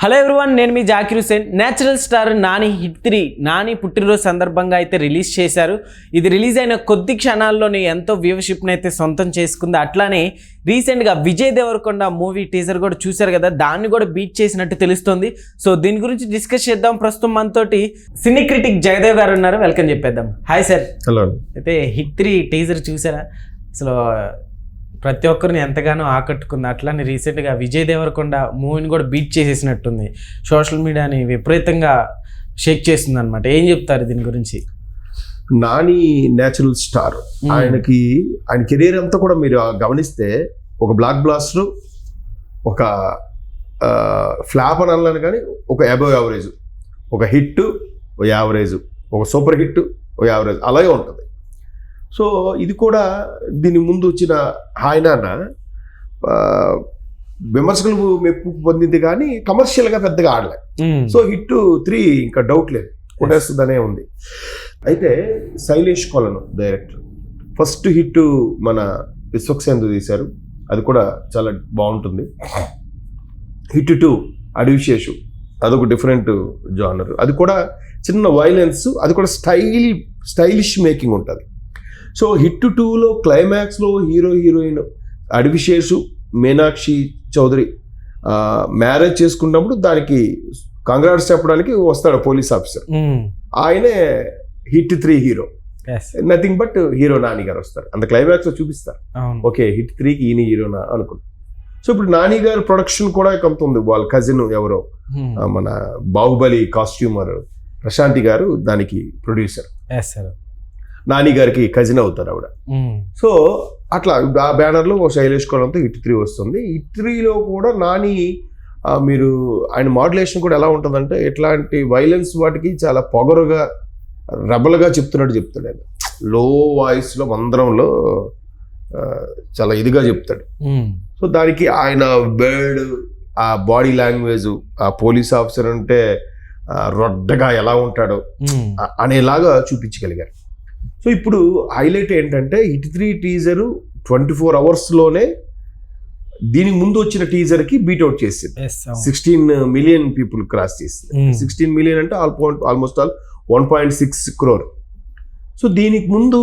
Hello everyone నేను మీ Zakir Hussain natural star Nani hit three Nani పుట్టినరోజు సందర్భంగా అయితే రిలీజ్ చేశారు. ఇది రిలీజ్ అయిన కొద్ది క్షణాల్లోనే ఎంతో వ్యూవర్షిప్ని అయితే సొంతం చేసుకుంది. అట్లానే రీసెంట్గా విజయ్ దేవరకొండ మూవీ టీజర్ కూడా చూశారు కదా దాన్ని కూడా బీట్ చేసినట్టు తెలుస్తుంది. సో దీని గురించి డిస్కస్ చేద్దాం. ప్రస్తుతం మనతోటి సినీ క్రిటిక్ జయదేవ్ గారు ఉన్నారు. వెల్కమ్ చెప్పేద్దాం. హాయ్ సార్ హలో అయితే హిట్ త్రీ టీజర్ చూసారా? అసలు ప్రతి ఒక్కరిని ఎంతగానో ఆకట్టుకుంది. అట్లానే రీసెంట్గా విజయ్ దేవరకొండ మూవీని కూడా బీట్ చేసేసినట్టుంది. సోషల్ మీడియాని విపరీతంగా షేక్ చేస్తుంది అనమాట ఏం చెప్తారు దీని గురించి? Nani natural star. ఆయనకి ఆయన కెరీర్ అంతా కూడా మీరు గమనిస్తే ఒక బ్లాక్ బ్లాస్టర్ ఒక ఫ్లాప్ అని అనలేను కానీ ఒక అబవ్ యావరేజ్. ఒక హిట్ ఒక యావరేజ్. ఒక సూపర్ హిట్ ఒక యావరేజ్. అలాగే ఉంటుంది. సో ఇది కూడా దీని ముందు వచ్చిన ఆయన విమర్శకులు మెప్పు పొందింది కానీ కమర్షియల్గా పెద్దగా ఆడలే. సో హిట్ త్రీ ఇంకా డౌట్ లేదు. కొట్టేస్తుందనే ఉంది. అయితే శైలేష్ కొలను డైరెక్టర్. ఫస్ట్ హిట్ మన విశ్వక్సేందు తీశారు. అది కూడా చాలా బాగుంటుంది. హిట్ టూ అడివిశేషు అదొక డిఫరెంట్ జానర్ అది కూడా చిన్న వైలెన్స్ అది కూడా స్టైల్ స్టైలిష్ మేకింగ్ ఉంటుంది. సో హిట్ టూలో క్లైమాక్స్లో hero heroine Adivi Sesh Meenakshi Chaudhary marriage చేసుకున్నప్పుడు దానికి కంగ్రాట్స్ చెప్పడానికి వస్తాడు పోలీస్ ఆఫీసర్. ఆయనే hit three hero. Nothing but hero Nani గారు వస్తారు. అంత క్లైమాక్స్లో చూపిస్తారు ఓకే హిట్ త్రీకి ఈయన హీరోనా అనుకుంటా సో ఇప్పుడు నాని గారు ప్రొడక్షన్ కూడా కొంత ఉంది. వాళ్ళ కజిన్ ఎవరో మన బాహుబలి కాస్ట్యూమర్ ప్రశాంతి గారు దానికి ప్రొడ్యూసర్. ఎస్ సార్ నాని గారికి కజిన్ అవుతారు ఆవిడ. సో అట్లా ఆ బ్యానర్లో ఓ శైలేష్ కోలంతో హిట్ త్రీ వస్తుంది. హిట్ త్రీలో కూడా నాని మీరు ఆయన మాడ్యులేషన్ కూడా ఎలా ఉంటుందంటే ఎట్లాంటి వైలెన్స్ వాటికి చాలా పొగరుగా రెబల్గా చెప్తున్నట్టు చెప్తాడు ఆయన లో వాయిస్లో మందరంలో చాలా ఇదిగా చెప్తాడు. సో దానికి ఆయన బర్డ్ ఆ బాడీ లాంగ్వేజ్ ఆ పోలీస్ ఆఫీసర్ అంటే రొడ్డగా ఎలా ఉంటాడో అనేలాగా చూపించగలిగారు. సో ఇప్పుడు హైలైట్ ఏంటంటే hit three teaser twenty four అవర్స్లోనే దీనికి ముందు వచ్చిన టీజర్కి బీట్అవుట్ చేసింది. సిక్స్టీన్ మిలియన్ పీపుల్ క్రాస్ చేసింది. Hmm. సిక్స్టీన్ మిలియన్ అంటే all point almost all one point six crore so దీనికి ముందు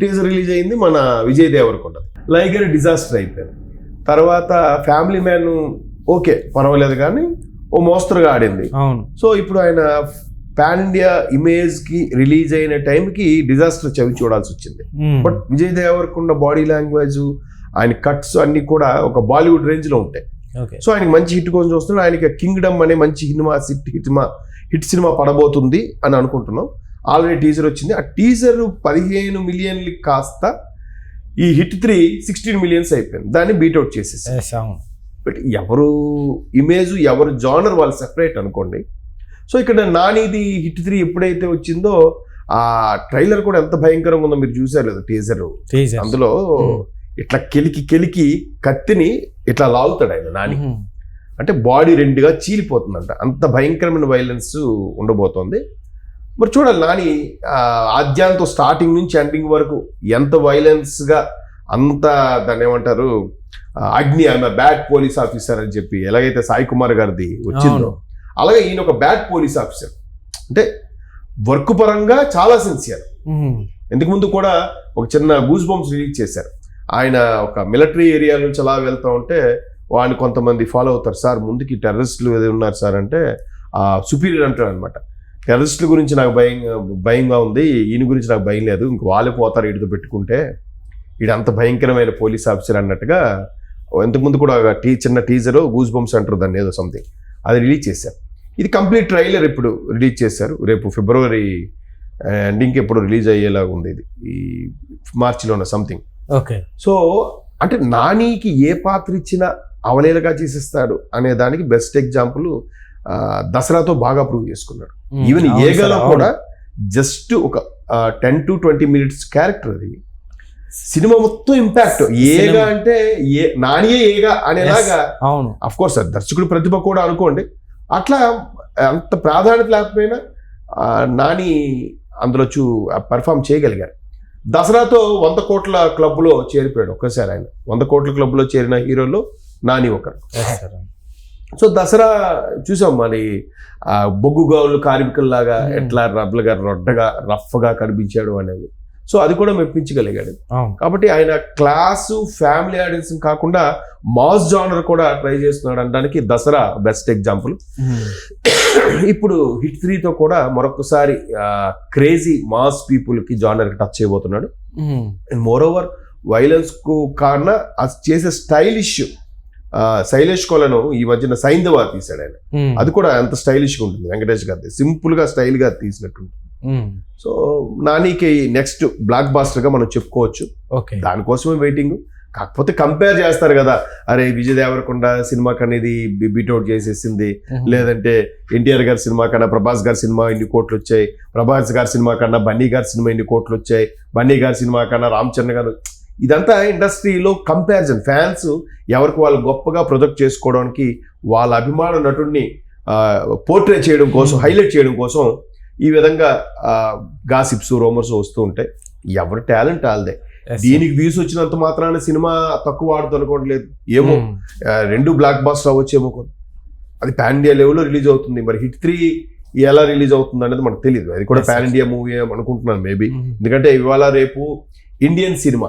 టీజర్ రిలీజ్ అయింది మన విజయ్ దేవరకొండ. లైగర్ డిజాస్టర్ అయిపోయింది. తర్వాత ఫ్యామిలీ మ్యాన్ ఓకే పర్వాలేదు కానీ ఓ మోస్తరుగా ఆడింది. సో ఇప్పుడు ఆయన పాన్ ఇండియా ఇమేజ్కి రిలీజ్ అయిన టైంకి డిజాస్టర్ చవి చూడాల్సి వచ్చింది. But Vijay Deverakonda body language ఆయన కట్స్ అన్ని కూడా ఒక బాలీవుడ్ రేంజ్లో ఉంటాయి. సో ఆయనకి మంచి హిట్ కోసం చూస్తున్నాడు ఆయనకి కింగ్డమ్ అనే మంచి సినిమా హిట్ సినిమా హిట్ సినిమా పడబోతుంది అని అనుకుంటున్నాం. ఆల్రెడీ టీజర్ వచ్చింది. ఆ టీజర్ పదిహేను మిలియన్లు కాస్త ఈ హిట్ త్రీ సిక్స్టీన్ మిలియన్స్ అయిపోయింది. దాన్ని బీట్అవుట్ చేసేసి బట్ ఎవరు ఇమేజ్ ఎవరు జానర్ వాళ్ళు సెపరేట్ అనుకోండి సో ఇక్కడ నానిది హిట్ త్రీ ఎప్పుడైతే వచ్చిందో ఆ ట్రైలర్ కూడా ఎంత భయంకరంగా ఉందో మీరు చూసారు లేదు టీజర్. అందులో ఇట్లా కెలికి కెలికి కత్తిని ఇట్లా లాగుతాడు ఆయన నాని. అంటే బాడీ రెండుగా చీలిపోతుందంట. అంత భయంకరమైన వైలెన్స్ ఉండబోతోంది. మరి చూడాలి నాని ఆద్యాంతం స్టార్టింగ్ నుంచి ఎండింగ్ వరకు ఎంత వైలెన్స్గా అంత దాన్ని ఏమంటారు అగ్ని ఆమె బ్యాడ్ పోలీస్ ఆఫీసర్ అని చెప్పి ఎలాగైతే సాయి కుమార్ గారిది వచ్చిందో. అలాగే ఈయన ఒక బ్యాడ్ పోలీస్ ఆఫీసర్ అంటే వర్క్ పరంగా చాలా సిన్సియర్ ఇంతకు ముందు కూడా ఒక చిన్న గూస్ బాంబ్స్ రిలీజ్ చేశారు. ఆయన ఒక మిలిటరీ ఏరియా నుంచి అలా వెళ్తా ఉంటే వాడిని కొంతమంది ఫాలో అవుతారు. సార్ ముందుకి టెర్రరిస్టులు ఏదో ఉన్నారు సార్ అంటే ఆ సుపీరియర్ అంటాడు అనమాట టెర్రరిస్టుల గురించి నాకు భయం భయంగా ఉంది. ఈయన గురించి నాకు భయం లేదు. ఇంక వాళ్ళే పోతారు వీటితో పెట్టుకుంటే. వీడు అంత భయంకరమైన పోలీస్ ఆఫీసర్ అన్నట్టుగా ఇంతకుముందు కూడా టీ చిన్న టీజర్ గూస్ బంప్స్ అంటారు దాన్ని ఏదో సంథింగ్ అది రిలీజ్ చేశారు. ఇది కంప్లీట్ ట్రైలర్ ఇప్పుడు రిలీజ్ చేశారు. రేపు ఫిబ్రవరి ఎండింగ్కి ఎప్పుడు రిలీజ్ అయ్యేలాగా ఉంది ఇది. ఈ మార్చిలోన సంథింగ్ ఓకే. సో అంటే నానికి ఏ పాత్ర ఇచ్చినా అవలేలగా చేసేస్తాడు అనే దానికి బెస్ట్ ఎగ్జాంపుల్ దసరాతో బాగా ప్రూవ్ చేసుకున్నాడు. ఈవెన్ ఏగలో కూడా జస్ట్ ఒక ten to twenty minutes character అది. సినిమా మొత్తం ఇంపాక్ట్ ఏగా. అంటే ఏ నానియే ఏగా అనేలాగా అవును. అఫ్ కోర్స్ దర్శకుడు ప్రతిభ కూడా అనుకోండి. అట్లా అంత ప్రాధాన్యత లేకపోయినా నాని అందులో చూ పర్ఫామ్ చేయగలిగారు. దసరాతో వంద కోట్ల క్లబ్లో చేరిపోయాడు ఒక్కసారి ఆయన. వంద కోట్ల క్లబ్లో చేరిన హీరోలో నాని ఒకరు. సో దసరా చూసాం మరి బొగ్గు గౌలు కార్మికుల్లాగా Hmm. ఎట్లా రబ్బలుగా రొడ్డగా రఫ్గా కనిపించాడు అనేది. సో అది కూడా మెప్పించగలిగాడు. కాబట్టి ఆయన క్లాసు ఫ్యామిలీ ఆడియన్స్ కాకుండా మాస్ జానర్ కూడా ట్రై చేస్తున్నాడు అనడానికి దసరా బెస్ట్ ఎగ్జాంపుల్. ఇప్పుడు హిట్ త్రీతో కూడా మరొకసారి క్రేజీ మాస్ పీపుల్కి జానర్కి టచ్ చేయబోతున్నాడు. అండ్ మోర్ ఓవర్ వైలెన్స్కు కారణ అది చేసే స్టైలిష్ శైలేష్ కొలను ఈ మధ్యన సైంధవ తీశాడు ఆయన. అది కూడా అంత స్టైలిష్గా ఉంటుంది. వెంకటేష్ గారి సింపుల్గా స్టైల్గా తీసినట్టు సో నానికి నెక్స్ట్ బ్లాక్ బాస్టర్గా మనం చెప్పుకోవచ్చు. ఓకే దానికోసమే వెయిటింగ్ కాకపోతే కంపేర్ చేస్తారు కదా. అరే విజయ్ దేవరకొండ సినిమా కనేది బీట్అవుట్ చేసేసింది. లేదంటే ఎన్టీఆర్ గారి సినిమా కన్నా ప్రభాస్ గారి సినిమా ఇన్ని కోట్లు వచ్చాయి. ప్రభాస్ గారి సినిమా కన్నా బన్నీ గారి సినిమా ఇన్ని కోట్లు వచ్చాయి. బన్నీ గారి సినిమా కన్నా రామ్ చరణ్ గారు ఇదంతా ఇండస్ట్రీలో కంపారిజన్ ఫ్యాన్స్ ఎవరికి వాళ్ళు గొప్పగా ప్రొజెక్ట్ చేసుకోవడానికి వాళ్ళ అభిమాన నటుడిని పోర్ట్రే చేయడం కోసం Hmm. హైలైట్ చేయడం కోసం ఈ విధంగా గాసిప్స్ రోమర్స్ వస్తూ ఉంటాయి. ఎవరి టాలెంట్ వాళ్ళదే. దీనికి వ్యూస్ వచ్చినంత మాత్రాన సినిమా తక్కువ ఆడుతూ అనుకోవట్లేదు. ఏమో ఆ, రెండు బ్లాక్ బాస్టర్ అవ్వచ్చేమో. అది పాన్ ఇండియా లెవెల్లో రిలీజ్ అవుతుంది. మరి హిట్ త్రీ ఎలా రిలీజ్ అవుతుంది అనేది మనకు తెలియదు అది కూడా పాన్. ఇండియా మూవీ అనుకుంటున్నాను మేబీ ఎందుకంటే ఇవాళ రేపు Indian cinema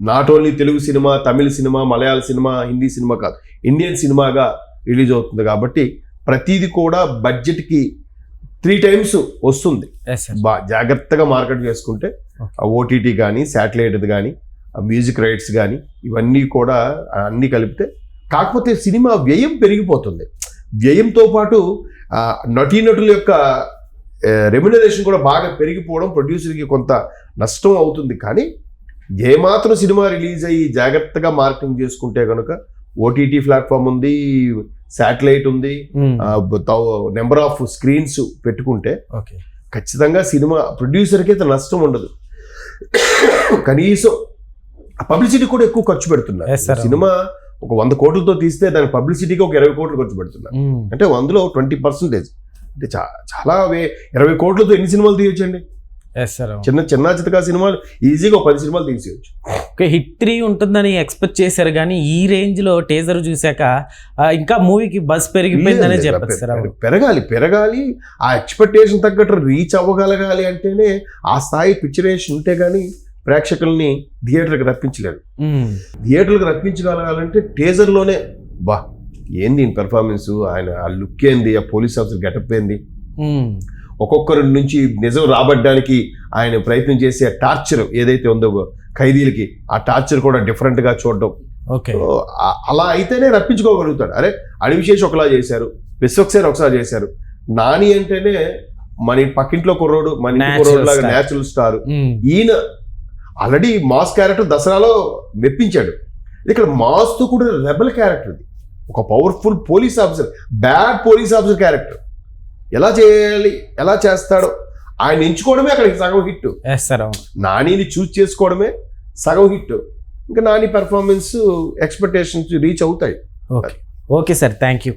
not only Telugu cinema Tamil cinema Malayalam cinema Hindi cinema కాదు. ఇండియన్ సినిమాగా రిలీజ్ అవుతుంది కాబట్టి ప్రతిదీ కూడా బడ్జెట్కి త్రీ టైమ్స్ వస్తుంది. బా జాగ్రత్తగా మార్కెట్ చేసుకుంటే. ఓటీటీ కానీ శాటిలైట్ కానీ మ్యూజిక్ రైట్స్ కానీ ఇవన్నీ కూడా అన్నీ కలిపితే కాకపోతే సినిమా వ్యయం పెరిగిపోతుంది. వ్యయంతో పాటు నటీనటుల యొక్క రెమ్యునరేషన్ కూడా బాగా పెరిగిపోవడం ప్రొడ్యూసర్కి కొంత నష్టం అవుతుంది. కానీ ఏమాత్రం సినిమా రిలీజ్ అయ్యి జాగ్రత్తగా మార్కెటింగ్ చేసుకుంటే కనుక ఓటీటీ ప్లాట్ఫామ్ ఉంది శాటిలైట్ ఉంది. నెంబర్ ఆఫ్ స్క్రీన్స్ పెట్టుకుంటే ఓకే. ఖచ్చితంగా సినిమా ప్రొడ్యూసర్కి అయితే నష్టం ఉండదు. కనీసం పబ్లిసిటీ కూడా ఎక్కువ ఖర్చు పెడుతున్నారు. సినిమా ఒక వంద కోట్లతో తీస్తే దాని పబ్లిసిటీకి ఒక ఇరవై కోట్లు ఖర్చు పెడుతున్నారు. అంటే అందులో ట్వంటీ పర్సెంటేజ్ అంటే చాలా ఇరవై కోట్లతో ఎన్ని సినిమాలు తీయొచ్చండి? చిన్న చిన్న చితకా సినిమాలు ఈజీగా ఒక పది సినిమాలు తీసేయచ్చు. ఓకే హిట్ త్రీ ఉంటుందని ఎక్స్పెక్ట్ చేశారు కానీ ఈ రేంజ్లో టేజర్ చూశాక ఇంకా మూవీకి బస్ పెరిగిపోయిందనే చెప్పచ్చు సార్ అవును. పెరగాలి పెరగాలి. ఆ ఎక్స్పెక్టేషన్ తగ్గట్టు రీచ్ అవ్వగలగాలి అంటేనే ఆ స్థాయి పిక్చరేషన్ ఉంటే గానీ ప్రేక్షకుల్ని థియేటర్కి రప్పించలేరు. థియేటర్కి రప్పించగలగాలంటే టేజర్లోనే బా ఏంది పెర్ఫార్మెన్స్ ఆయన ఆ లుక్ ఏంది? ఆ పోలీస్ ఆఫీసర్ గెటప్ ఏంది. ఒక్కొక్కరి నుంచి నిజం రాబడ్డానికి ఆయన ప్రయత్నం చేసే టార్చర్ ఏదైతే ఉందో ఖైదీలకి ఆ టార్చర్ కూడా డిఫరెంట్గా చూడడం. ఓకే. అలా అయితేనే రప్పించుకోగలుగుతాడు. అరే అడివిశేష్ ఒకలా చేశారు విశ్వక్సేన్ ఒకసారి చేశారు. నాని అంటేనే మన పక్కింట్లో కుర్రోడు మన కుర్రోడు లాగా. Natural star. ఈయన ఆల్రెడీ మాస్ క్యారెక్టర్ దసరాలో మెప్పించాడు. ఇక్కడ మాస్తో కూడా రెబల్ క్యారెక్టర్ ఇది. ఒక powerful police officer bad police officer character ఎలా చేయాలి? ఎలా చేస్తాడో? ఆయన ఎంచుకోవడమే అక్కడికి సగం హిట్. నానిని చూస్ చేసుకోవడమే సగం హిట్. ఇంకా నాని పెర్ఫార్మెన్స్ ఎక్స్పెక్టేషన్స్ రీచ్ అవుతాయి. Okay okay sir thank you